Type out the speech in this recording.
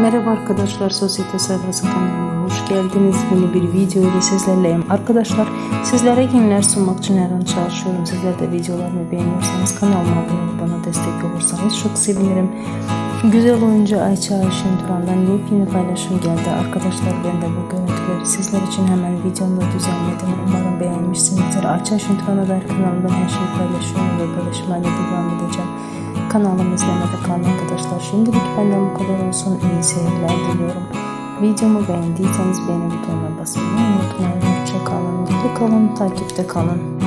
Merhaba arkadaşlar, Sosyete Sayfası kanalıma hoş geldiniz. Yeni bir video ile sizlerleyim. Arkadaşlar sizlere yeniler sunmak için her an çalışıyorum. Sizler de videolarımı beğeniyorsanız kanalıma abone olup bana destek olursanız çok sevinirim. Güzel oyuncu Ayça Ayşin Turan'dan yepyeni paylaşım geldi. Arkadaşlar ben de bu görüntüleri sizler için hemen videomda düzenledim. Umarım beğenmişsinizdir. Ayça Ayşin Turan'a dair kanalımdan her şeyi paylaşıyorum ve paylaşmaya da devam edeceğim. Kanalımı izlemede kalın arkadaşlar. Şimdilik benden bu kadar olsun. İyi seyirler diliyorum. Videomu beğendiyseniz beğeni butonuna basmayı unutmayın. Hoşça kalın, mutlu kalın, takipte kalın.